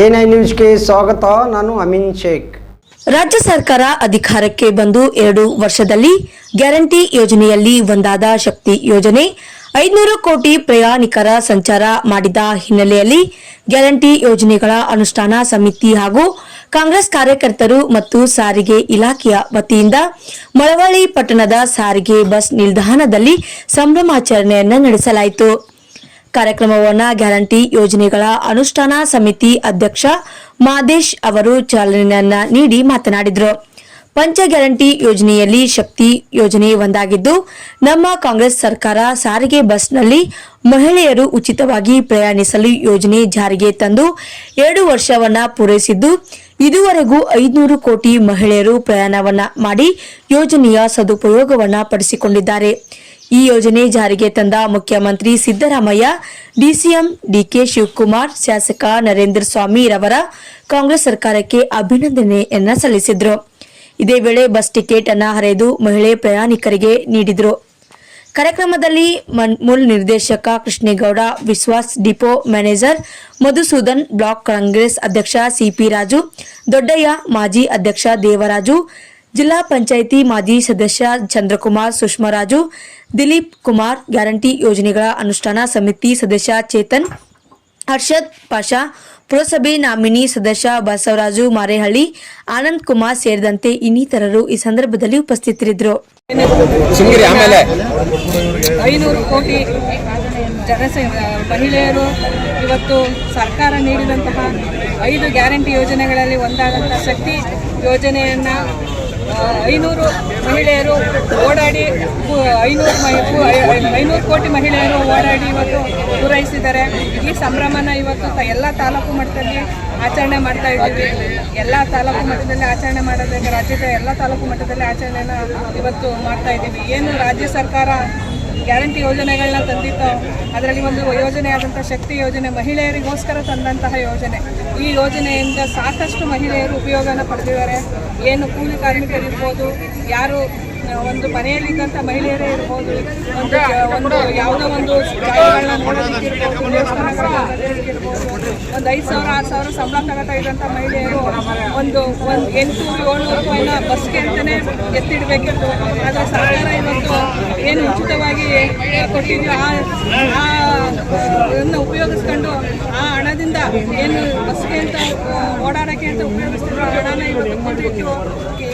N I ನ್ಯೂಸ್ಗೆ ಸ್ವಾಗತ, ನಾನು ಅಮಿನ್ ಶೇಖ್. ರಾಜ್ಯ ಸರ್ಕಾರ ಅಧಿಕಾರಕ್ಕೆ ಬಂದು ಎರಡು ವರ್ಷದಲ್ಲಿ ಗ್ಯಾರಂಟಿ ಯೋಜನೆಯಲ್ಲಿ ಒಂದಾದ ಶಕ್ತಿ ಯೋಜನೆ, ಐದುನೂರು ಕೋಟಿ ಪ್ರಯಾಣಿಕರ ಸಂಚಾರ ಮಾಡಿದ ಹಿನ್ನೆಲೆಯಲ್ಲಿ ಗ್ಯಾರಂಟಿ ಯೋಜನೆಗಳ ಅನುಷ್ಠಾನ ಸಮಿತಿ ಹಾಗೂ ಕಾಂಗ್ರೆಸ್ ಕಾರ್ಯಕರ್ತರು ಮತ್ತು ಸಾರಿಗೆ ಇಲಾಖೆಯ ವತಿಯಿಂದ ಮಳವಳ್ಳಿ ಪಟ್ಟಣದ ಸಾರಿಗೆ ಬಸ್ ನಿಲ್ದಾಣದಲ್ಲಿ ಸಂಭ್ರಮಾಚರಣೆಯನ್ನು ನಡೆಸಲಾಯಿತು. ಕಾರ್ಯಕ್ರಮವನ್ನ ಗ್ಯಾರಂಟಿ ಯೋಜನೆಗಳ ಅನುಷ್ಠಾನ ಸಮಿತಿ ಅಧ್ಯಕ್ಷ ಮಾದೇಶ್ ಅವರು ಚಾಲನೆಯನ್ನ ನೀಡಿ ಮಾತನಾಡಿದರು. ಪಂಚ ಗ್ಯಾರಂಟಿ ಯೋಜನೆಯಲ್ಲಿ ಶಕ್ತಿ ಯೋಜನೆ ಒಂದಾಗಿದ್ದು, ನಮ್ಮ ಕಾಂಗ್ರೆಸ್ ಸರ್ಕಾರ ಸಾರಿಗೆ ಬಸ್ನಲ್ಲಿ ಮಹಿಳೆಯರು ಉಚಿತವಾಗಿ ಪ್ರಯಾಣಿಸಲು ಯೋಜನೆ ಜಾರಿಗೆ ತಂದು ಎರಡು ವರ್ಷವನ್ನ ಪೂರೈಸಿದ್ದು, ಇದುವರೆಗೂ ಐದುನೂರು ಕೋಟಿ ಮಹಿಳೆಯರು ಪ್ರಯಾಣವನ್ನ ಮಾಡಿ ಯೋಜನೆಯ ಸದುಪಯೋಗವನ್ನ ಪಡಿಸಿಕೊಂಡಿದ್ದಾರೆ. ಈ ಯೋಜನೆ ಜಾರಿಗೆ ತಂದ ಮುಖ್ಯಮಂತ್ರಿ ಸಿದ್ದರಾಮಯ್ಯ, ಡಿಸಿಎಂ ಡಿಕೆ ಶಿವಕುಮಾರ್, ಶಾಸಕ ನರೇಂದ್ರ ಸ್ವಾಮಿ ರವರ ಕಾಂಗ್ರೆಸ್ ಸರ್ಕಾರಕ್ಕೆ ಅಭಿನಂದನೆಯನ್ನ ಸಲ್ಲಿಸಿದ್ರು. ಇದೇ ವೇಳೆ ಬಸ್ ಟಿಕೆಟ್ ಅನ್ನ ಹರಿದು ಮಹಿಳೆ ಪ್ರಯಾಣಿಕರಿಗೆ ನೀಡಿದ್ರು. ಕಾರ್ಯಕ್ರಮದಲ್ಲಿ ಮೂಲ ನಿರ್ದೇಶಕ Krishnegowda, Vishwas depot manager Madhusudan block Congress ಅಧ್ಯಕ್ಷ ಸಿಪಿ ರಾಜು, ದೊಡ್ಡಯ್ಯ ಮಾಜಿ ಅಧ್ಯಕ್ಷ ದೇವರಾಜು ಜಿಲ್ಲಾ ಪಂಚಾಯಿತಿ ಮಾಜಿ ಸದಸ್ಯ ಚಂದ್ರಕುಮಾರ್ ಸುಷ್ಮರಾಜು ದಿಲೀಪ್ ಕುಮಾರ್ ಗ್ಯಾರಂಟಿ ಯೋಜನೆಗಳ ಅನುಷ್ಠಾನ ಸಮಿತಿ ಸದಸ್ಯ ಚೇತನ್ ಹರ್ಷದ್ ಪಾಷಾ ಪುರಸಭೆ ನಾಮಿನಿ ಸದಸ್ಯ ಬಸವರಾಜು ಮಾರೇಹಳ್ಳಿ ಆನಂದ್ ಕುಮಾರ್ ಸೇರಿದಂತೆ ಇನ್ನಿತರರು ಈ ಸಂದರ್ಭದಲ್ಲಿ ಉಪಸ್ಥಿತರಿದ್ದರು. ಐನೂರು ಕೋಟಿ ಜನಸ ಮಹಿಳೆಯರು ಇವತ್ತು ಸರ್ಕಾರ ನೀಡಿದಂತಹ ಐದು ಗ್ಯಾರಂಟಿ ಯೋಜನೆಗಳಲ್ಲಿ ಒಂದಾದಂತಹ ಶಕ್ತಿ ಯೋಜನೆಯನ್ನು ಐನೂರು ಮಹಿಳೆಯರು ಓಡಾಡಿ, ಐನೂರು ಐನೂರು ಕೋಟಿ ಮಹಿಳೆಯರು ಓಡಾಡಿ ಇವತ್ತು ಪೂರೈಸಿದ್ದಾರೆ. ಈ ಸಂಭ್ರಮನ ಇವತ್ತು ಎಲ್ಲ ತಾಲೂಕು ಮಟ್ಟದಲ್ಲಿ ಆಚರಣೆ ಮಾಡ್ತಾ ಇದ್ದೀವಿ. ಎಲ್ಲ ತಾಲೂಕು ಮಟ್ಟದಲ್ಲಿ ಆಚರಣೆ ಮಾಡೋದಕ್ಕೆ ರಾಜ್ಯದ ಎಲ್ಲ ತಾಲೂಕು ಮಟ್ಟದಲ್ಲಿ ಆಚರಣೆನ ಇವತ್ತು ಮಾಡ್ತಾ ಇದ್ದೀವಿ. ಏನು ರಾಜ್ಯ ಸರ್ಕಾರ ಗ್ಯಾರಂಟಿ ಯೋಜನೆಗಳನ್ನ ತಂದಿತ್ತು. ಅದರಲ್ಲಿ ಒಂದು ಯೋಜನೆಯಾದಂಥ ಶಕ್ತಿ ಯೋಜನೆ ಮಹಿಳೆಯರಿಗೋಸ್ಕರ ತಂದಂತಹ ಯೋಜನೆ. ಈ ಯೋಜನೆಯಿಂದ ಸಾಕಷ್ಟು ಮಹಿಳೆಯರು ಉಪಯೋಗನ ಪಡೆದಿದ್ದಾರೆ. ಏನು ಕೂಲಿ ಕಾರ್ಮಿಕರಿರ್ಬೋದು, ಯಾರು ಒಂದು ಮನೆಯಲ್ಲಿದ್ದಂಥ ಮಹಿಳೆಯರೇ ಇರ್ಬೋದು. ಒಂದು ಒಂದು ಯಾವುದೋ ಒಂದು ಒಂದು ಐದು ಸಾವಿರ, ಆರು ಸಾವಿರ ಸಂಬಳ ತಗೋತಾ ಇದ್ದಂತ ಮಹಿಳೆಯರು ಒಂದು ಒಂದು ಎಂಟು ಏಳ್ನೂರು ರೂಪಾಯಿನ ಬಸ್ಗೆ ಅಂತಲೇ ಎತ್ತಿಡಬೇಕಿತ್ತು. ಆದರೆ ಸರ್ಕಾರ ಇವತ್ತು ಏನು ಉಚಿತವಾಗಿ ಕೊಟ್ಟಿದ್ವಿ ಆ ಅದನ್ನು ಉಪಯೋಗಿಸ್ಕೊಂಡು ಆ ಏನು ಬಸ್ಗೆ ಅಂತ, ಓಡಾಡೋಕ್ಕೆ ಅಂತ ಉಪಯೋಗಿಸ್ತಿರೋ ಆ ಹಣನ ಇವತ್ತು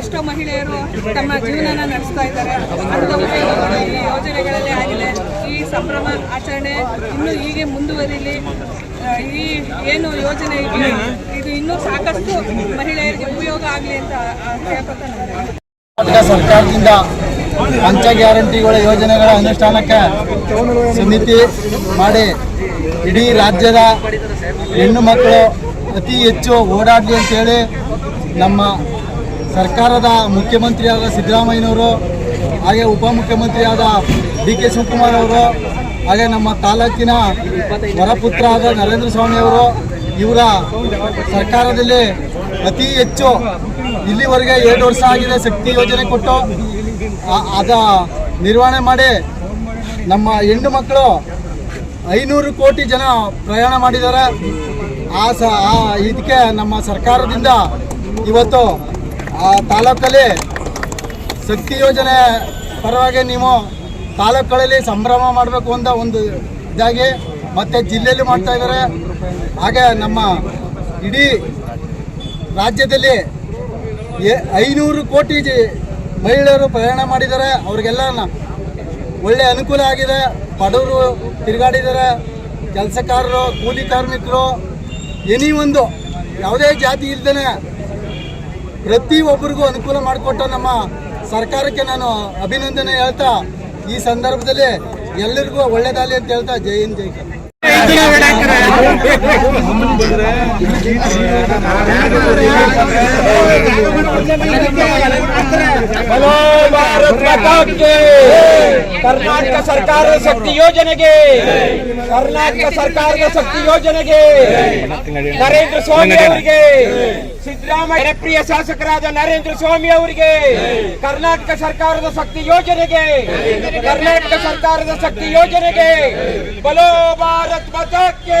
ಎಷ್ಟೋ ಮಹಿಳೆಯರು ತಮ್ಮ ಜೀವನನ ನಡೆಸ್ತಾ ಇದ್ದಾರೆ. ಅಂತ ಉಪಯೋಗಗಳು ಈ ಯೋಜನೆಗಳಲ್ಲಿ ಆಗಿದೆ. ಈ ಸಂಭ್ರಮ ಆಚರಣೆ ಇನ್ನೂ ಹೀಗೆ ಮುಂದುವರಿಲಿ. ಈ ಏನು ಯೋಜನೆ ಇದೆ, ಇದು ಇನ್ನೂ ಸಾಕಷ್ಟು ಮಹಿಳೆಯರಿಗೆ ಉಪಯೋಗ ಆಗಲಿ ಅಂತ ಕರ್ನಾಟಕ ಸರ್ಕಾರದಿಂದ ಪಂಚ ಗ್ಯಾರಂಟಿಗಳ ಯೋಜನೆಗಳ ಅನುಷ್ಠಾನಕ್ಕೆ ಸಮಿತಿ ಮಾಡಿ ಇಡೀ ರಾಜ್ಯದ ಹೆಣ್ಣು ಮಕ್ಕಳು ಅತಿ ಹೆಚ್ಚು ಓಡಾಡಲಿ ಅಂತೇಳಿ ನಮ್ಮ ಸರ್ಕಾರದ ಮುಖ್ಯಮಂತ್ರಿಯಾದ ಸಿದ್ದರಾಮಯ್ಯನವರು, ಹಾಗೆ ಉಪಮುಖ್ಯಮಂತ್ರಿಯಾದ ಡಿ ಕೆ ಶಿವಕುಮಾರ್ ಅವರು, ಹಾಗೆ ನಮ್ಮ ತಾಲೂಕಿನ ವರಪುತ್ರ ಆದ ನರೇಂದ್ರ ಸ್ವಾಮಿ ಅವರು, ಇವರ ಸರ್ಕಾರದಲ್ಲಿ ಅತಿ ಹೆಚ್ಚು ಇಲ್ಲಿವರೆಗೆ ಎರಡು ವರ್ಷ ಆಗಿದೆ ಶಕ್ತಿ ಯೋಜನೆ ಕೊಟ್ಟು ಅದ ನಿರ್ವಹಣೆ ಮಾಡಿ ನಮ್ಮ ಹೆಣ್ಣು ಮಕ್ಕಳು ಐನೂರು ಕೋಟಿ ಜನ ಪ್ರಯಾಣ ಮಾಡಿದ್ದಾರೆ. ಆ ಸ ಇದಕ್ಕೆ ನಮ್ಮ ಸರ್ಕಾರದಿಂದ ಇವತ್ತು ಆ ತಾಲೂಕಲ್ಲಿ ಶಕ್ತಿ ಯೋಜನೆ ಪರವಾಗಿ ನೀವು ತಾಲೂಕುಗಳಲ್ಲಿ ಸಂಭ್ರಮ ಮಾಡಬೇಕು ಅಂತ ಒಂದು ಇದಾಗಿ ಮತ್ತು ಜಿಲ್ಲೆಯಲ್ಲಿ ಮಾಡ್ತಾ ಇದ್ದಾರೆ. ಹಾಗೆ ನಮ್ಮ ಇಡೀ ರಾಜ್ಯದಲ್ಲಿ ಐನೂರು ಕೋಟಿ ಮಹಿಳೆಯರು ಪ್ರಯಾಣ ಮಾಡಿದ್ದಾರೆ. ಅವ್ರಿಗೆಲ್ಲ ಒಳ್ಳೆ ಅನುಕೂಲ ಆಗಿದೆ. ಬಡವರು ತಿರುಗಾಡಿದ್ದಾರೆ ಕೆಲಸಕಾರರು, ಕೂಲಿ ಕಾರ್ಮಿಕರು, ಎನಿ ಒಂದು, ಯಾವುದೇ ಜಾತಿ ಇಲ್ದೇ ಪ್ರತಿಯೊಬ್ಬರಿಗೂ ಅನುಕೂಲ ಮಾಡಿಕೊಟ್ಟ ನಮ್ಮ ಸರ್ಕಾರಕ್ಕೆ ನಾನು ಅಭಿನಂದನೆ ಹೇಳ್ತಾ, ಈ ಸಂದರ್ಭದಲ್ಲಿ ಎಲ್ಲರಿಗೂ ಒಳ್ಳೇದಾಗಲಿ ಅಂತ ಹೇಳ್ತಾ, ಜೈ ಹಿಂದ್, ಜೈ ಕರ್ನಾಟಕ. ಬಲೋ ಭಾರತ್ ಮಾತಾ ಕಿ ಕರ್ನಾಟಕ ಸರ್ಕಾರದ ಶಕ್ತಿ ಯೋಜನೆಗೆ ಕರ್ನಾಟಕ ಸರ್ಕಾರದ ಶಕ್ತಿ ಯೋಜನೆಗೆ ನರೇಂದ್ರ ಸ್ವಾಮಿ ಅವರಿಗೆ ಸಿದ್ದರಾಮಯ್ಯ ಪ್ರಿಯ ಶಾಸಕರಾದ ನರೇಂದ್ರ ಸ್ವಾಮಿ ಅವರಿಗೆ ಕರ್ನಾಟಕ ಸರ್ಕಾರದ ಶಕ್ತಿ ಯೋಜನೆಗೆ, ಕರ್ನಾಟಕ ಸರ್ಕಾರದ ಶಕ್ತಿ ಯೋಜನೆಗೆ ಬಲೋ ಭಾರತ್ ಮಾತಾ ಕಿ